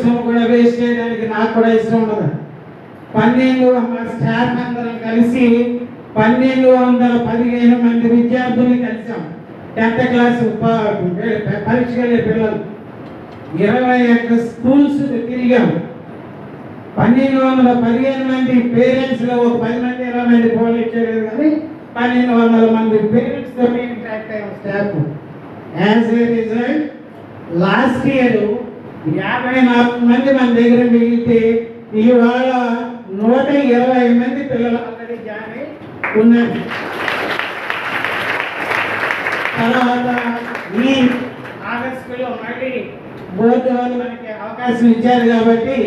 సొమ్ము కూడా వేస్ట్ చేయడానికి నాకు కూడా ఇష్టం ఉండదు. పన్నెండు మా స్టాఫ్ అందరం కలిసి పన్నెండు వందల పదిహేను మంది విద్యార్థుల్ని కలిసాం. టెన్త్ క్లాస్ పరీక్ష వెళ్ళే పిల్లలు. ఇరవై ఒక్క స్కూల్స్ తిరిగాం. పన్నెండు వందల పదిహేను మంది పేరెంట్స్లో ఒక పది మంది ఇరవై మంది ఫోన్లు ఇచ్చేది కానీ పన్నెండు వందల మంది పేరెంట్స్తో తో ఇంటరాక్ట్ అయ్యాం staff as a result last year యాభై నాలుగు మంది మన దగ్గర మిగిలితే ఇవాళ నూట ఇరవై మంది పిల్లలు ఆల్రెడీ జాయిన్ అయి ఉన్నారు. తర్వాత ఈ ఆగస్టులో మళ్ళీ బోర్డు వాళ్ళు మనకి అవకాశం ఇచ్చారు కాబట్టి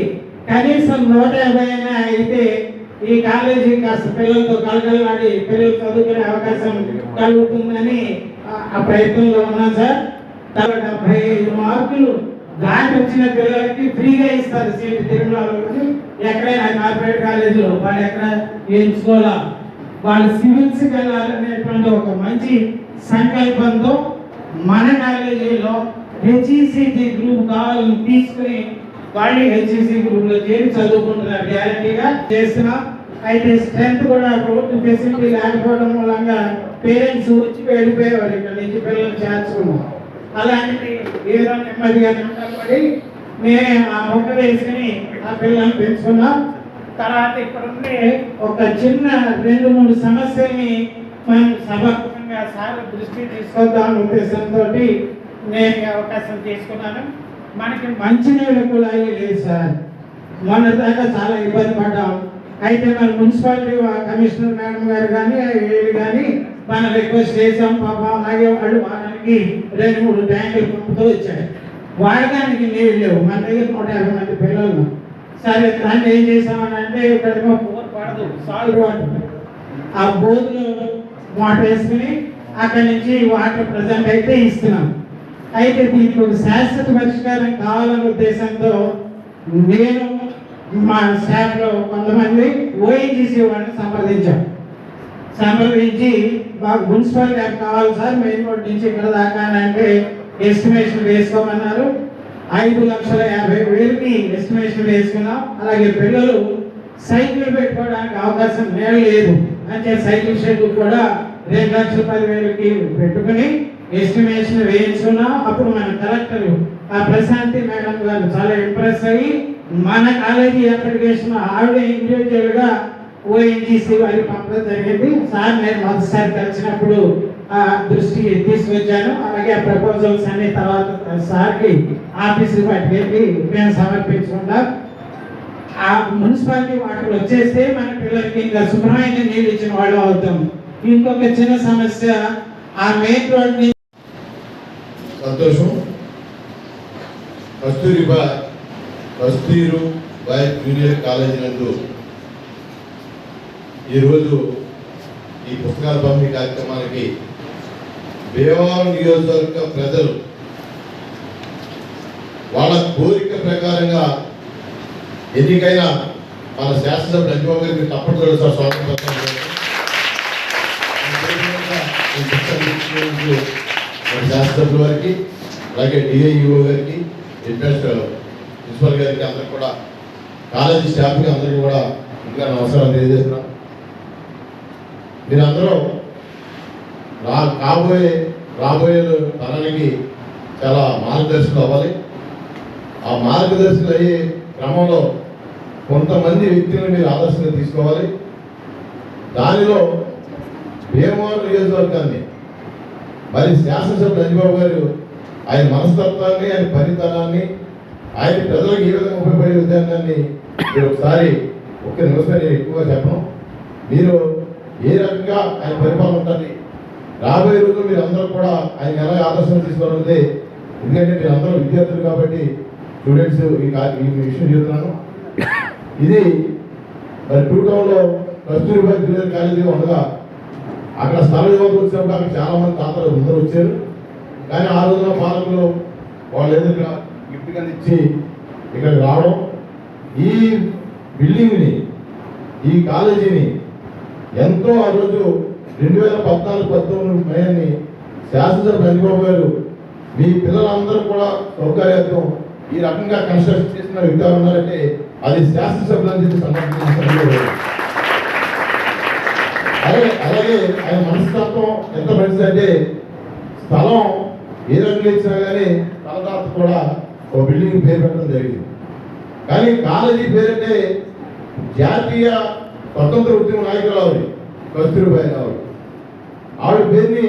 కనీసం నూట యాభై అయినా అయితే ఈ కాలేజీ కాస్త పిల్లలతో కలగలవాడి పిల్లలు చదువుకునే అవకాశం కలుగుతుందని ఆ- ప్రయత్నంలో ఉన్నాం సార్. తర్వాత డెబ్బై ఐదు మార్కులు దాటి వచ్చిన పిల్లలకి ఫ్రీగా ఇస్తారు సీట్ తిరుమలలో ఎక్కడైనా కార్పొరేట్ కాలేజీలో వాళ్ళు ఎక్కడ ఎంచుకోవాలా? వాళ్ళు సివిల్స్ వెళ్ళాలనేటువంటి ఒక మంచి సంకల్పంతో మన కాలేజీలో హెచ్ఈసిటి గ్రూప్ కావాలని తీసుకుని వాళ్ళు హెచ్ఈసి గ్రూప్లో చేరి చదువుకుంటున్నారు. గ్యారంటీగా చేసిన అయితే స్ట్రెంత్ కూడా రోడ్డు ఫెసిలిటీ లేకపోవడం మూలంగా పేరెంట్స్ వచ్చి వెళ్ళిపోయేవారు. ఇక్కడ నుంచి పిల్లలు చేర్చుకున్నారు. అలాంటిది ఏదో నెమ్మదిగా నెమ్మది మేమే ఆ మొక్క వేసుకుని ఆ పిల్లల్ని పెంచుకున్నాం. తర్వాత ఇక్కడుండే ఒక చిన్న రెండు మూడు సమస్యల్ని మనం సమర్పంగా సార్ దృష్టి తీసుకొద్దాం ఉద్దేశంతో నేను అవకాశం తీసుకున్నాను. మనకి మంచినీళ్ళు కూడా లేదు సార్. మొన్న దాకా చాలా ఇబ్బంది పడ్డాం. అయితే మన మున్సిపాలిటీ కమిషనర్ మేడం గారు కానీ వీళ్ళు కానీ మనం రిక్వెస్ట్ చేసాం పాప అలాగే వాళ్ళు వారానికి రెండు మూడు ట్యాంకులు పంపుతూ వచ్చాడు. వాడడానికి నీళ్ళు లేవు. మన దగ్గర నూట యాభై మంది పిల్లలు. సరే దాన్ని ఏం చేసామని అంటే ఇక్కడేమో బోర్ పడదు. Salt water. ఆ బోర్డు వాటర్ వేసుకుని అక్కడి నుంచి వాటర్ ప్రజెంట్ అయితే ఇస్తున్నాం. అయితే దీనికి ఒక శాశ్వత పరిష్కారం కావాలనే ఉద్దేశంతో నేను మా స్టాఫ్లో కొంతమంది ఓఎన్జీసీ వాడిని సంప్రదించాం. సమర్పించి మాకు మున్సిపల్ ల్యాబ్ కావాలి సార్. మెయిన్ రోడ్ నుంచి ఇక్కడ దాకా అని అంటే ఎస్టిమేషన్ వేసుకోమన్నారు. ఐదు లక్షల యాభై వేలుకి ఎస్టిమేషన్ వేసుకున్నాం. అలాగే పిల్లలు సైకిల్ పెట్టుకోవడానికి అవకాశం లేదు. అంటే సైకిల్ షెడ్ కూడా రెండు లక్షల పది వేలకి పెట్టుకుని ఎస్టిమేషన్ వేయించుకున్నాం. అప్పుడు మన కలెక్టర్ ఆ ప్రశాంతి మేడం గారు చాలా ఇంప్రెస్ అయ్యి మన కాలేజీ అప్లికేషన్ ఆవిడ ఇండివిజువల్గా ఓఎన్జీసీ వారికి పంపడం జరిగింది. సార్ నేను మొదటిసారి కలిసినప్పుడు ఆ దృష్టికి తీసుకొచ్చాను అలాగే ఆ ప్రపోజల్స్ అన్ని తర్వాత సార్కి ఆఫీసు పట్టుకెళ్ళి మేము సమర్పించుకుంటాం. ఆ మున్సిపాలిటీ వాటర్ వచ్చేస్తే మన పిల్లలకి ఇంకా శుభ్రమైన నీళ్ళు ఇచ్చిన వాళ్ళు అవుతాం. ఇంకొక చిన్న సమస్య ఆ మెయిన్ రోడ్ సంతోషం సంతోషం. కస్తూరిబా కస్తూరు బాయ్ జూనియర్ కాలేజీ నందు ఈరోజు ఈ పుస్తకాల పంపిణీ కార్యక్రమానికి భీమవరం నియోజకవర్గ ప్రజలు వాళ్ళ కోరిక ప్రకారంగా ఎన్నికైన మన శాసనసభ్యులు అంజబాబు గారికి తప్పనిసరి సార్ స్వాగతం మన శాసనసభ్యుల వారికి అలాగే డిఐఓ గారికి ఇంట్రెస్ట్ ప్రిన్సిపల్ గారికి అందరికి కూడా కాలేజీ స్టాఫ్కి అందరికీ కూడా ఇంకా నమస్కారం తెలియజేస్తున్నాం. మీరందరూ రా కాబోయే రాబోయే తరానికి చాలా మార్గదర్శకులు అవ్వాలి. ఆ మార్గదర్శకులు అయ్యే క్రమంలో కొంతమంది వ్యక్తులను మీరు ఆదర్శంగా తీసుకోవాలి. దానిలో భీమవరం నియోజకవర్గాన్ని మరి శాసనసభ్యులు అంజబాబు గారు ఆయన మనస్తత్వాన్ని ఆయన పనితనాన్ని ఆయన ప్రజలకు ఏ విధంగా ఉపయోగపడే విధానాన్ని మీరు ఒకసారి ఒక్క నిమిషం ఎక్కువగా చెప్పను. మీరు ఏ రకంగా ఆయన పరిపాలన ఉంటుంది? రాబోయే రోజుల్లో మీరు అందరూ కూడా ఆయన ఎలా ఆదర్శం తీసుకోవాలంటే ఎందుకంటే మీరు అందరూ విద్యార్థులు కాబట్టి స్టూడెంట్స్ ఈ ఈ విషయం చెబుతున్నాను. ఇది మరి టూ టౌన్లో కస్తూరిబా జూనియర్ కాలేజీ ఉండగా అక్కడ స్థల యువత వచ్చినప్పుడు అక్కడ చాలా మంది తాతలు అందరూ వచ్చారు. కానీ ఆ రోజున పాలకులు వాళ్ళు ఏదో ఇక్కడ గిఫ్ట్ కింద ఇచ్చి ఇక్కడికి రావడం ఈ బిల్డింగ్ని ఈ కాలేజీని ఎంతో ఆ రోజు రెండు వేల పద్నాలుగు పంతొమ్మిది మేని శాసనసభ చంద్రబాబు గారు మీ పిల్లలందరూ కూడా సౌకర్యార్థం ఈ రకంగా కన్స్ట్రక్షన్ చేసిన విధానం ఉన్నారంటే అది శాసనసభ్యులు అని చెప్పి అలాగే అలాగే ఆయన మనస్తత్వం ఎంత మంచిది అంటే స్థలం ఏ రంగులు ఇచ్చినా కానీ తలదాత కూడా ఒక బిల్డింగ్ పేరు పెట్టడం జరిగింది. కానీ కాలేజీ పేరంటే జాతీయ స్వతంత్ర ఉద్యమ నాయకులు ఆవిడ కస్తూరిబాయి ఆవిడ ఆవిడ పేరుని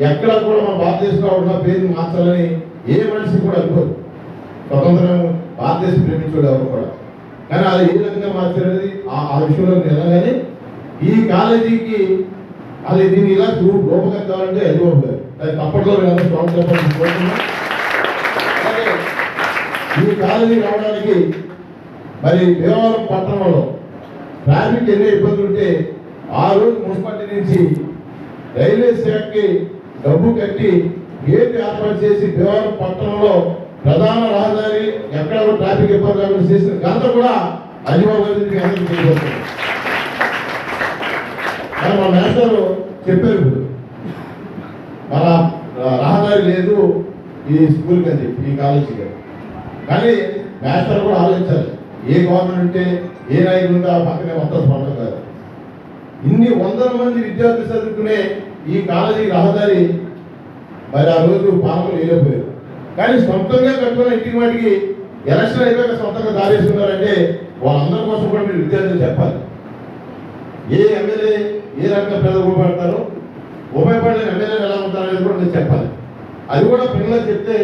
ఎక్కడ కూడా మన భారతదేశంలో ఉన్న పేరుని మార్చాలని ఏ మనిషి కూడా అనుకోరు స్వతంత్రం భారతదేశం ప్రేమించుకోడు ఎవరు కూడా. కానీ అది ఏ విధంగా మార్చారనేది ఆ విషయంలో వెళ్ళగానే ఈ కాలేజీకి అది దీన్ని ఇలా రూ- రూపకట్టాలంటే అది గారు అది తప్పట్లో మేము స్వామి చెప్పాలని కోరుతున్నాం. ఈ కాలేజీ రావడానికి మరి దేవాలయం పట్టణంలో ట్రాఫిక్ ఎన్ని ఇబ్బందులు ఉంటే ఆ రోజు మున్సిపాలిటీ నుంచి రైల్వే శాఖకి డబ్బు కట్టి గేట్ ఏర్పాటు చేసి దేవాలయం పట్టణంలో ప్రధాన రహదారి ఎక్కడ ట్రాఫిక్ ఇబ్బంది లేకుండా చేసిన ఘనత కూడా అజిబాబు కానీ మా మాస్టర్ చెప్పారు ఇప్పుడు. మన రహదారి లేదు ఈ స్కూల్కి అని చెప్పి ఈ కాలేజీకి కానీ మేస్టర్ కూడా ఆలోచించాలి. ఏ గవర్నమెంట్ ఉంటే ఏ నాయకుడు ఉంటే ఆ పక్కనే మొత్తం స్వంతం కాదు. ఇన్ని వందల మంది విద్యార్థులు చదువుకునే ఈ కాలేజీ రహదారి మరి ఆ రోజు పాపలు వేయలేకపోయారు కానీ సొంతంగా కట్టుకున్న ఇంటికి వాటికి ఎలక్షన్ అయిపోయాక సొంతంగా దారేసుకున్నారంటే వాళ్ళందరి కోసం కూడా మీరు విద్యార్థులు చెప్పాలి. ఏ ఎమ్మెల్యే ఏ రకంగా ప్రజలు ఉపయోగపడతారో ఉపయోగపడలేని ఎమ్మెల్యేలు ఎలా ఉంటారనేది కూడా నేను చెప్పాలి. అది కూడా పిల్లలు చెప్తే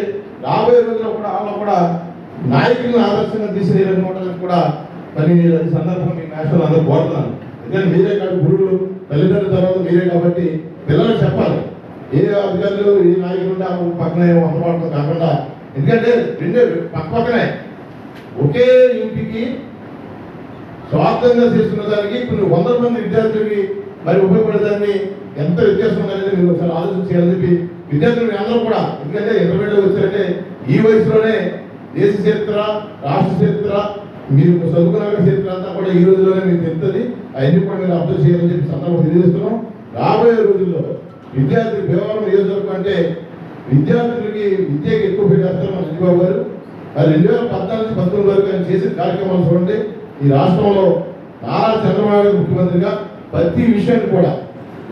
రాబోయే రోజుల్లో కూడా వాళ్ళు కూడా నాయకులను ఆదర్శంగా తీసిన కూడా కానీ నేను అది సందర్భంగా మీ నేషనల్ అందరూ కోరుతున్నాను ఎందుకంటే మీరే కాదు గురువులు తల్లిదండ్రుల తర్వాత మీరే కాబట్టి పిల్లలకు చెప్పాలి. ఏ అధికారులు ఏ నాయకులు ఆ పక్కనే అందుబాటులో కాకుండా. ఎందుకంటే రెండే పక్క పక్కనే. ఒకే ఇంటికి స్వార్థంగా చేస్తున్న దానికి కొన్ని వందల మంది విద్యార్థులకి మరి ఉపయోగపడేదాన్ని ఎంత వ్యత్యాసం ఉందనేది మీరు ఒకసారి ఆలోచన చేయాలని చెప్పి విద్యార్థులు మీ అందరూ కూడా. ఎందుకంటే ఇంటర్మీడియట్ వచ్చారంటే ఈ వయసులోనే దేశ చరిత్ర రాష్ట్ర చరిత్ర మీరు చదువుకున్న చరిత్ర కూడా ఈ రోజుల్లోనే మీకు తెలుస్తుంది. అవన్నీ కూడా మీరు అర్థం చేయాలని చెప్పి సందర్భం తెలియజేస్తున్నాం. రాబోయే రోజుల్లో విద్యార్థులు భీమవరం నియోజకవర్గం అంటే విద్యార్థులకి విద్యకి ఎక్కువ పెట్టేస్తారు మన చంద్రబాబు గారు. మరి రెండు వేల పద్నాలుగు పంతొమ్మిది వరకు ఆయన చేసిన కార్యక్రమాలు చూడండి. ఈ రాష్ట్రంలో నారా చంద్రబాబు నాయుడు ముఖ్యమంత్రిగా ప్రతి విషయాన్ని కూడా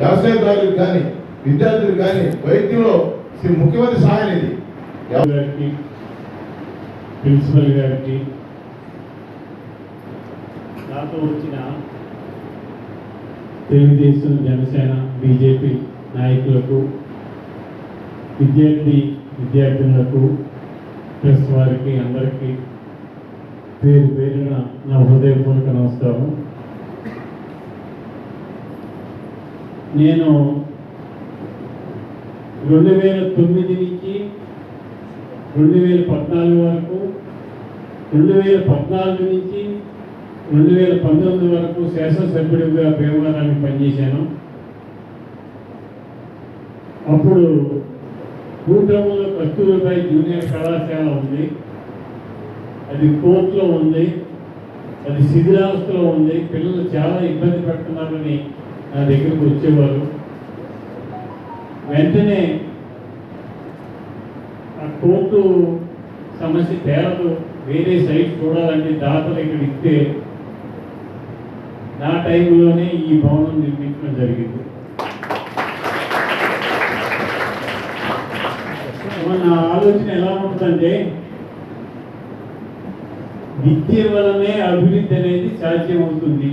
వ్యవసాయదారులకు కానీ విద్యార్థులకు కానీ వైద్యంలో శ్రీ ముఖ్యమంత్రి సహాయం ఇది ప్రిన్సిపల్ గారికి నాతో వచ్చిన తెలుగుదేశం జనసేన బీజేపీ నాయకులకు విద్యార్థి విద్యార్థినులకు ప్రెస్ వారికి అందరికీ పేరు పేరున నా హృదయపూర్వక నమస్కారం. నేను రెండు వేల తొమ్మిది నుంచి రెండు వేల పద్నాలుగు వరకు రెండు వేల పద్నాలుగు నుంచి రెండు వేల పంతొమ్మిది వరకు శాసనసభ్యుడిగా భీమవరానికి పనిచేశాను. అప్పుడు కూటమిలో కస్తూరిపై జూనియర్ కళాశాల ఉంది. అది కోర్టులో ఉంది. అది శిథిలావస్థలో ఉంది. పిల్లలు చాలా ఇబ్బంది పడుతున్నారని నా దగ్గరకు వచ్చేవారు. వెంటనే ఆ కోర్టు సమస్య తేలదు వేరే సైట్ చూడాలంటే దాతలు ఇక్కడ ఇస్తే నా టైంలోనే ఈ భవనం నిర్మించడం జరిగింది. నా ఆలోచన ఎలా ఉంటుందంటే విద్య వలనే అభివృద్ధి అనేది సాధ్యమవుతుంది.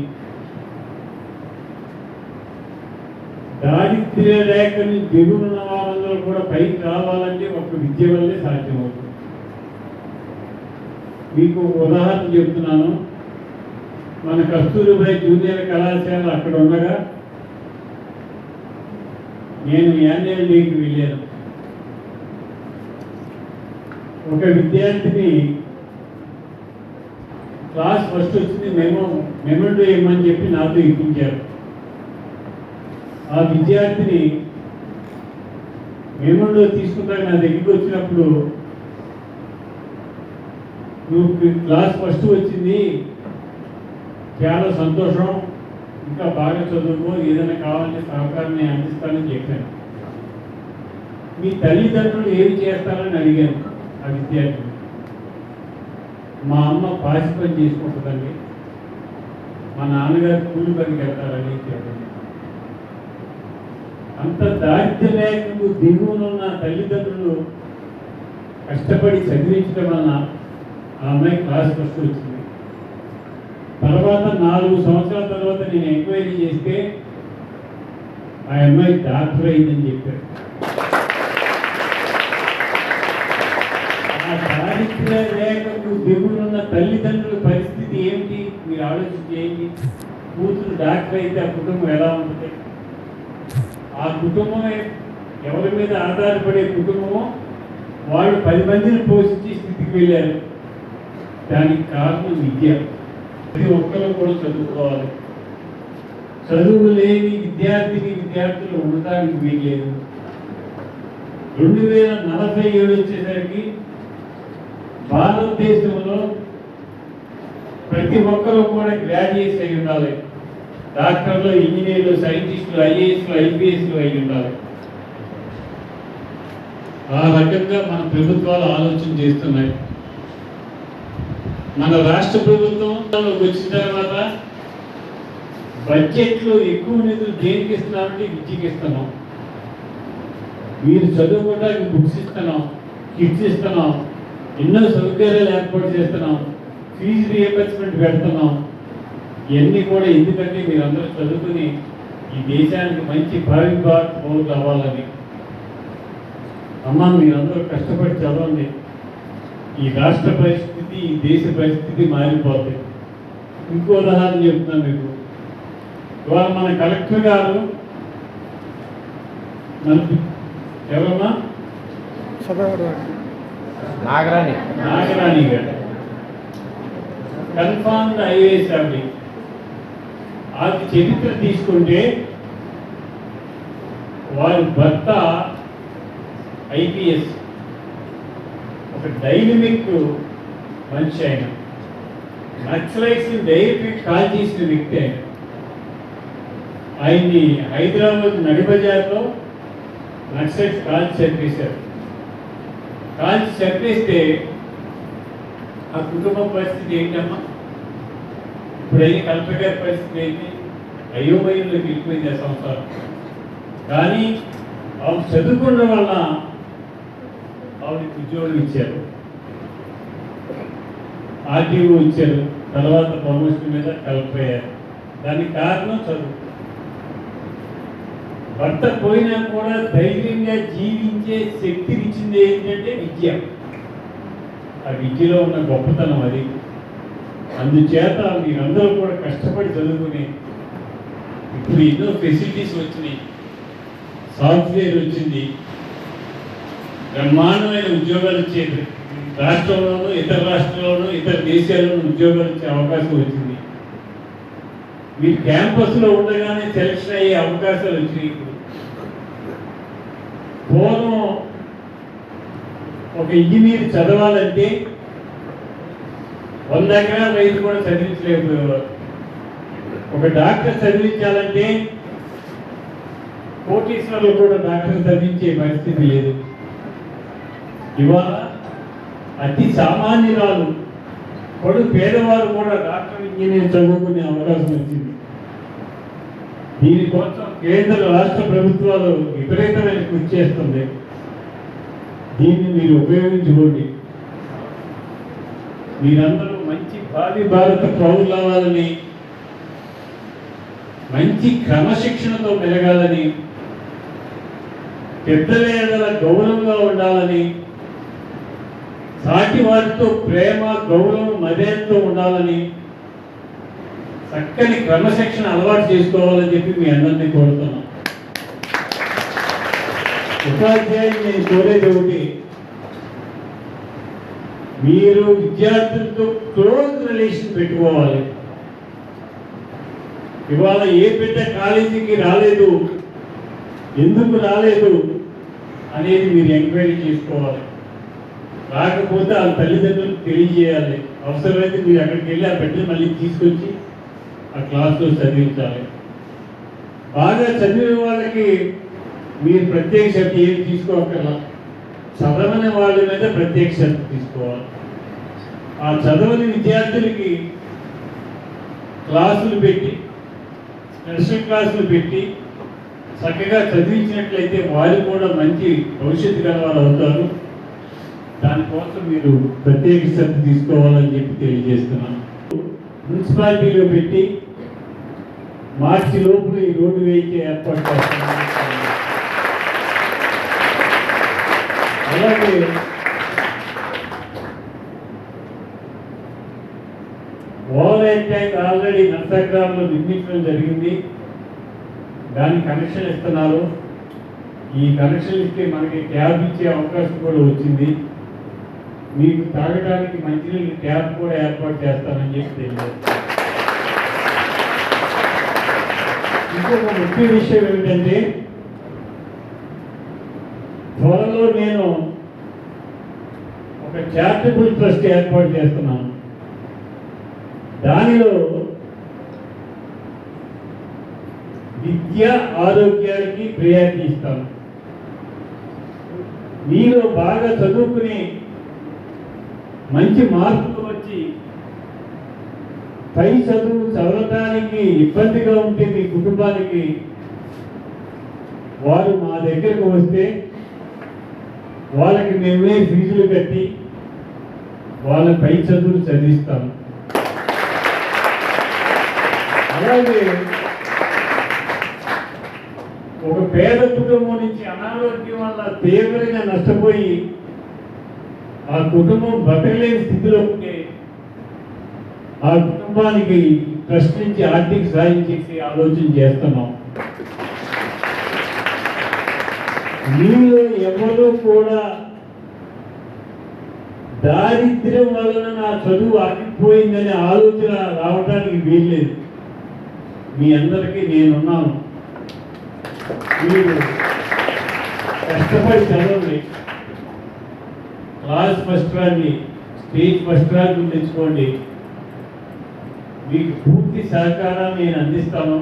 దారిద్ర్య రేఖని దిగున్న వాళ్ళందరూ కూడా పైకి రావాలంటే ఒక విద్య వల్లే సాధ్యమవుతుంది. మీకు ఉదాహరణ చెప్తున్నాను. మన కస్తూరిబాయి జూనియర్ కళాశాల అక్కడ ఉండగా నేను యాన్యువల్ డేకి వెళ్ళాను. ఒక విద్యార్థిని క్లాస్ ఫస్ట్ వచ్చింది మేము మెమెంటో ఇవ్వమని చెప్పి నాతో ఇప్పించారు. ఆ విద్యార్థిని మెమెంటో తీసుకుంటాక నా దగ్గరికి వచ్చినప్పుడు నువ్వు క్లాస్ ఫస్ట్ వచ్చింది చాలా సంతోషం. ఇంకా బాగా చదువుకో ఏదైనా కావాలంటే సహకారాన్ని అందిస్తానని చెప్పాను. మీ తల్లిదండ్రులు ఏమి చేస్తారని అడిగాను ఆ విద్యార్థి మా అమ్మ పాసి పని చేసుకుంటుందండి. మా నాన్నగారు కూలి పనికి వెళ్తారని చెప్పండి అంత దారిద్ర్య రేఖకు దిగువనున్న తల్లిదండ్రులు కష్టపడి చదివించడం వలన ఆ అమ్మాయి క్లాస్ ఫస్ట్ వచ్చింది. తర్వాత నాలుగు సంవత్సరాల తర్వాత నేను ఎంక్వైరీ చేస్తే ఆ అమ్మాయి డాక్టర్ అయిందని చెప్పారు ఆ దారిద్ర రేఖకు దిగులున్న తల్లిదండ్రుల పరిస్థితి ఏమిటి మీరు ఆలోచన చేయండి. కూతురు డాక్టర్ అయితే ఆ కుటుంబం ఎలా ఉంటుంది? ఆ కుటుంబమే ఎవరి మీద ఆధారపడే కుటుంబమో వాళ్ళు పది మందిని పోషించే స్థితికి వెళ్ళారు. దానికి కారణం విద్య. ప్రతి ఒక్కరూ కూడా చదువుకోవాలి. చదువు లేని విద్యార్థిని విద్యార్థులు ఉండటానికి వీల్లేదు. రెండు వేల నలభై ఏడు వచ్చేసరికి భారతదేశంలో ప్రతి ఒక్కరూ కూడా గ్రాడ్యుయేట్స్ అయి ఉండాలి. డాక్టర్లు ఇంజనీర్లు సైంటిస్టులు ఐఏఎస్లు ఐపీఎస్లు అయి ఉండాలి. ఆ రకంగా మన ప్రభుత్వాలు ఆలోచన చేస్తున్నాయి. మన రాష్ట్ర ప్రభుత్వంలోకి వచ్చిన తర్వాత బడ్జెట్లో ఎక్కువ నిధులు దేనికి ఇస్తున్నామంటే విద్యకి ఇస్తున్నాం. మీరు చదువుకోవడానికి బుక్స్ ఇస్తున్నాం కిట్స్ ఇస్తున్నాం ఎన్నో సౌకర్యాలు ఏర్పాటు చేస్తున్నాం ఫీజు రియంబర్స్మెంట్ పెడుతున్నాం. ఇవన్నీ కూడా ఎందుకంటే మీరు అందరూ చదువుకుని ఈ దేశానికి మంచి భావి భావం కావాలని. అమ్మ మీరందరూ కష్టపడి చదవండి. ఈ రాష్ట్ర పరిస్థితి ఈ దేశ పరిస్థితి మారిపోతుంది ఇంకో ఉదాహరణ చెప్తున్నాను మీకు. ఇవాళ మన కలెక్టర్ గారు మనకి ఎవరమ్మా? నాగరాణి. నాగరాణి గారు. కన్ఫామ్డ్ ఐఏఎస్ ఆది చరిత్ర తీసుకుంటే వారి భర్త ఐపీఎస్. ఒక డైనమిక్ మనిషి ఆయన నక్సలైట్స్ని డైరెక్ట్ కాల్ చేసిన వ్యక్తి ఆయన. ఆయన్ని హైదరాబాద్ నడిబజార్లో నక్సలైట్స్ కాల్ చంపేశారు. కాల్ చంపేస్తే ఆ కుటుంబ పరిస్థితి ఏంటమ్మా? ఇప్పుడైతే కలెక్టర్ గారి పరిస్థితి ఏంటి? అయోమయంలోకి వెళ్ళిపోయింది ఆ సంవత్సరం కానీ ఆవిడ చదువుకున్న వల్ల ఆవిడకి ఉద్యోగం ఇచ్చారు. ఆర్టీఓ ఇచ్చారు. తర్వాత ప్రమోషన్ మీద కలెక్టర్ అయ్యారు. దానికి కారణం చదువు. భర్త పోయినా కూడా ధైర్యంగా జీవించే శక్తి ఇచ్చింది ఏంటంటే విద్య. ఆ విద్యలో ఉన్న గొప్పతనం అది. అందుచేత మీరందరూ కూడా కష్టపడి చదువుకుని ఇప్పుడు ఎన్నో ఫెసిలిటీస్ వచ్చినాయి. సాఫ్ట్వేర్ వచ్చింది. బ్రహ్మాండమైన ఉద్యోగాలు వచ్చేది రాష్ట్రంలోనూ ఇతర రాష్ట్రంలోనూ ఇతర దేశాల్లోనూ ఉద్యోగాలు ఇచ్చే అవకాశం వచ్చింది. మీరు క్యాంపస్లో ఉండగానే సెలక్షన్ అయ్యే అవకాశాలు వచ్చినాయి పూర్వం ఒక ఇంజనీర్ చదవాలంటే వంద ఎకరాల రైతు కూడా చదివించలేకపోయేవారు. ఒక డాక్టర్ చదివించాలంటే కోటీశ్వరులు కూడా డాక్టర్ చదివించే పరిస్థితి లేదు. ఇవాళ అతి సామాన్యురాలు. కొడు పేదవారు కూడా డాక్టర్ ఇంజనీర్ చదువుకునే అవకాశం వచ్చింది. దీనికోసం కేంద్ర రాష్ట్ర ప్రభుత్వాలు విపరీతమైన కృషి చేస్తుంది దీన్ని మీరు ఉపయోగించుకోండి. మీరందరూ మంచి భావి భారత పౌరులు అవ్వాలని మంచి క్రమశిక్షణతో మెలగాలని పెద్దల గౌరవంగా ఉండాలని సాటి వారితో ప్రేమ గౌరవం మర్యాదతో ఉండాలని చక్కని క్రమశిక్షణ అలవాటు చేసుకోవాలని చెప్పి మీ అందరినీ కోరుతున్నాం. ఉపాధ్యాయులు నేను కోరేది ఒకటి మీరు విద్యార్థులతో క్లోజ్ రిలేషన్ పెట్టుకోవాలి. ఇవాళ ఏ బిడ్డ కాలేజీకి రాలేదు ఎందుకు రాలేదు అనేది మీరు ఎంక్వైరీ చేసుకోవాలి. రాకపోతే వాళ్ళ తల్లిదండ్రులకు తెలియజేయాలి. అవసరమైతే మీరు అక్కడికి వెళ్ళి ఆ బిడ్డను మళ్ళీ తీసుకొచ్చి ఆ క్లాస్లో చదివించాలి. బాగా చదివిన వాళ్ళకి మీరు ప్రత్యేక శ్రద్ధ ఏమి తీసుకోకర్లా? చదవని వాళ్ళ మీద ప్రత్యేక శ్రద్ధ తీసుకోవాలి. ఆ చదవని విద్యార్థులకి క్లాసులు పెట్టి స్పెషల్ క్లాసులు పెట్టి చక్కగా చదివించినట్లయితే వారు కూడా మంచి భవిష్యత్తు గలవారు అవుతారు. దానికోసం మీరు ప్రత్యేక శ్రద్ధ తీసుకోవాలని చెప్పి తెలియజేస్తున్నాను. మున్సిపాలిటీలో పెట్టి మార్చి లోపల ఈ రోడ్డు వేయించే ఏర్పాటు చేస్తున్నాను అలాగే ఓవర్ ట్యాంక్ ఆల్రెడీ నర్సాగ్రామ్లో నిర్మించడం జరిగింది. దానికి కనెక్షన్ ఇస్తున్నారు. ఈ కనెక్షన్ ఇస్తే మనకి క్యాబ్ ఇచ్చే అవకాశం కూడా వచ్చింది. మీకు తాగడానికి మంచినీళ్ళు ట్యాప్ కూడా ఏర్పాటు చేస్తానని చెప్పి తెలియజేస్తాను ఇంకొక ముఖ్య విషయం ఏమిటంటే త్వరలో నేను ఒక చారిటబుల్ ట్రస్ట్ ఏర్పాటు చేస్తున్నాను. దానిలో విద్య ఆరోగ్యానికి ప్రయాణిస్తాను ఇస్తాను. మీలో బాగా చదువుకుని మంచి మార్కులు వచ్చి పై చదువు చదవటానికి ఇబ్బందిగా ఉంటే మీ కుటుంబానికి వారు మా దగ్గరకు వస్తే వాళ్ళకి మేమే ఫీజులు కట్టి వాళ్ళ పై చదువులు చదివిస్తాము అలాగే ఒక పేద కుటుంబం నుంచి అనారోగ్యం వల్ల తీవ్రంగా నష్టపోయి ఆ కుటుంబం బతకలేని స్థితిలో ఉంటే ఆ కుటుంబానికి ట్రస్ట్ నుంచి ఆర్థిక సాయం చేసి ఆలోచన చేస్తున్నాం. మీలో ఎవరు కూడా దారిద్ర్యం వలన నా చదువు ఆగిపోయిందనే ఆలోచన రావడానికి వీల్లేదు. మీ అందరికీ నేనున్నాను. మీరు కష్టపడి చదవండి. క్లాస్ ఫస్ట్ ర్యాంక్ని స్టేజ్ ఫస్ట్ ర్యాంక్ తెచ్చుకోండి మీకు పూర్తి సహకారాన్ని నేను అందిస్తాను.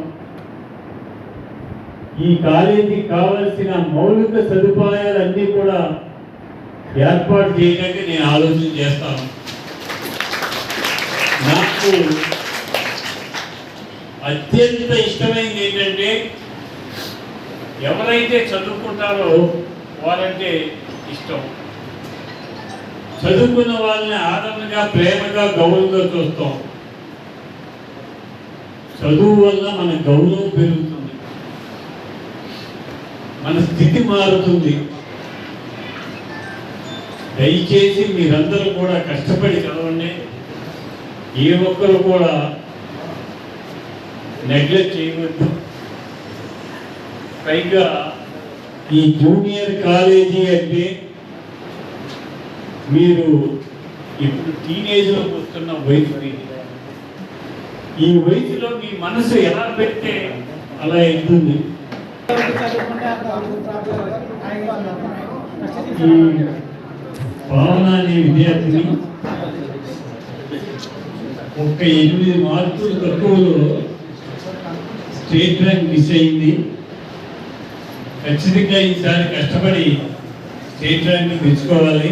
ఈ కాలేజీకి కావలసిన మౌలిక సదుపాయాలన్నీ కూడా ఏర్పాటు చేయడానికి నేను ఆలోచన చేస్తాను. నాకు అత్యంత ఇష్టమైనది ఏంటంటే ఎవరైతే చదువుకుంటారో వారంటే ఇష్టం. చదువుకున్న వాళ్ళని ఆదరణగా ప్రేమగా గౌరవంగా చూస్తాం. చదువు వల్ల మన గౌరవం పెరుగుతుంది. మన స్థితి మారుతుంది. దయచేసి మీరందరూ కూడా కష్టపడి చదవండి. ఏ ఒక్కరు కూడా నెగ్లెక్ట్ చేయవద్దు. పైగా ఈ జూనియర్ కాలేజీ అంటే మీరు ఇప్పుడు టీనేజ్లోకి వస్తున్న వయసు ఈ వయసులో మీ మనసు ఎలా పెడితే అలా వెళ్తుంది ఈ భావన అనే విద్యార్థిని ఒక్క ఎనిమిది మార్కులు తక్కువలో స్టేట్ బ్యాంక్ మిస్ అయింది. ఖచ్చితంగా ఈసారి కష్టపడి స్టేట్ ర్యాంక్ తెచ్చుకోవాలి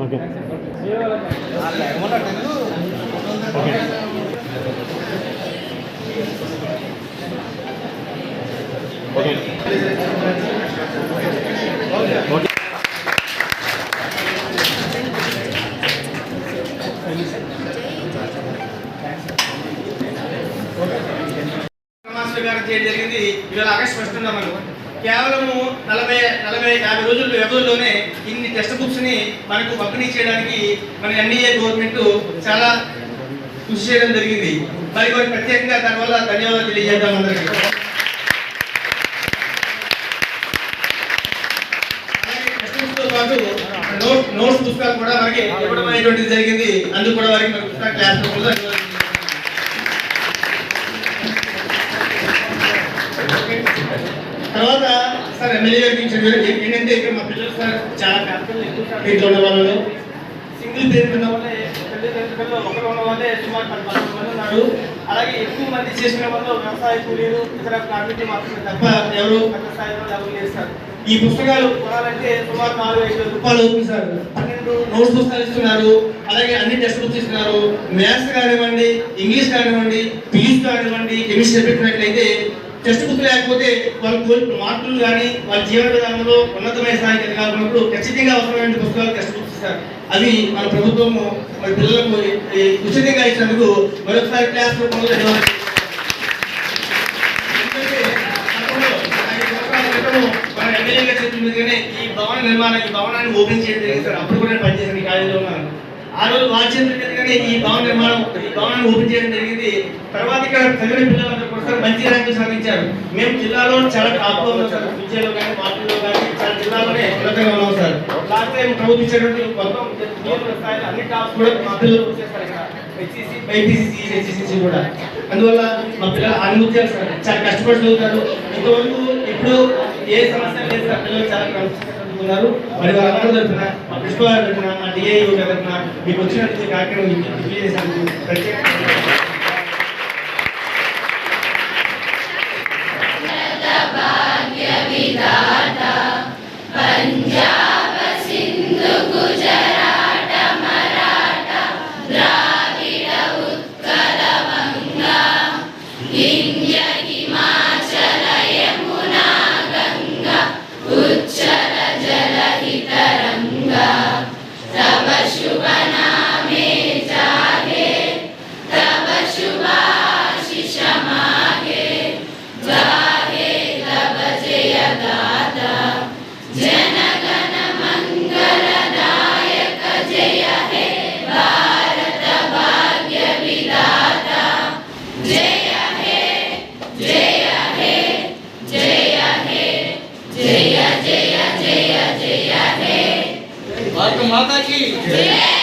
ఐదు కూడా. మాస్టర్ గారు చేయడం జరిగింది ఇవాళ ఆగస్ట్ ఫస్ట్ ఉన్నాం మనం కేవలము నలభై నలభై యాభై రోజుల వ్యవధిలోనే ఇన్ని టెక్స్ట్ బుక్స్ని మనకు పంపిణీ చేయడానికి మన ఎన్డీఏ గవర్నమెంట్ చాలా కృషి చేయడం జరిగింది. మరి వారికి ప్రత్యేకంగా దానివల్ల ధన్యవాదాలు తెలియజేద్దాం అందరికీ. పాటు నోట్ నోట్స్ పుస్తకాలు కూడా మనకి ఇవ్వడం అనేటువంటిది జరిగింది. అందుకు కూడా వారికి మన పుస్తక క్లాస్ రూపంలో తర్వాత సార్ ఎమ్మెల్యే గారికి ఇచ్చిన ఏంటంటే ఇక్కడ మా పిల్లలు సార్ చాలా కష్టం ఇంట్లో ఉన్న వాళ్ళు సింగిల్ పేరెంట్ ఉన్న వాళ్ళే తల్లిదండ్రులు ఒకరు ఉన్న వాళ్ళే సుమారు పది పదకొండు మంది ఉన్నారు. అలాగే ఎక్కువ మంది చేసిన వాళ్ళు వ్యవసాయ కూలీలు ఇతర కార్మికులు మాత్రమే తప్ప ఎవరు పెద్ద స్థాయిలో ఎవరు సార్. ఈ పుస్తకాలు కొనాలంటే సుమారు నాలుగు ఐదు వేల రూపాయలు అవుతుంది సార్. పన్నెండు నోట్స్ పుస్తకాలు ఇస్తున్నారు. అలాగే అన్ని టెక్స్ట్ బుక్స్ ఇస్తున్నారు. మ్యాథ్స్ కానివ్వండి ఇంగ్లీష్ కానివ్వండి ఫిజిక్స్ కానివ్వండి కెమిస్ట్రీ పెట్టినట్లయితే టెస్ట్ బుక్ లేకపోతే వాళ్ళు కోల్పు మార్కులు కానీ వాళ్ళ జీవన విధానంలో ఉన్నతమైన స్థాయికి ఎదగాలన్నప్పుడు ఖచ్చితంగా అవసరమైన పుస్తకాలు టెక్స్ట్ బుక్స్ ఇస్తారు అవి మన ప్రభుత్వము మన పిల్లలకు ఉచితంగా ఇచ్చినందుకు మరొకసారి క్లాస్ రూపంలో ఈ భవన నిర్మాణం ఈ భవనాన్ని ఓపెన్ చేయడం జరిగింది సార్. అప్పుడు కూడా నేను పనిచేశాను ఈ కాలేజీలో ఉన్నాను. ఆ రోజు వారి చేతుల ఈ భవన నిర్మాణం ఈ భవనాన్ని ఓపెన్ చేయడం జరిగింది. తర్వాత ఇక్కడ చదివిన పిల్లలందరూ కూడా మంచి ర్యాంకులు సాధించారు. మేము జిల్లాలో చాలా టాప్లో ఉన్నాం సార్. విద్యలో కానీ పార్టీలో కానీ చాలా జిల్లాలోనే ఉన్నతంగా ఉన్నాం సార్. లాస్ట్ టైం ప్రభుత్వం ఇచ్చేటువంటి మొత్తం స్థాయిలో అన్ని టాప్స్ కూడా మా పిల్లలు వచ్చేస్తారు ఇక్కడ హెచ్సిసి బైపీసీసీ హెచ్సిసి కూడా. అందువల్ల మా పిల్లలు అనుమతించారు సార్. చాలా కష్టపడి చదువుతారు ఇంతవరకు ఇప్పుడు ఏ సమస్య లేదు సార్. పిల్లలు చాలా క్రమశిక్షణగా చదువుతున్నారు మరి వాళ్ళందరూ తరఫున మా ప్రిన్సిపల్ గారు తరఫున మా డిఐఓ గారి తరఫున మీకు వచ్చినట్టు కార్యక్రమం తెలియజేశాను తెలియజేసినందుకు ప్రత్యేకంగా భారత Yeah.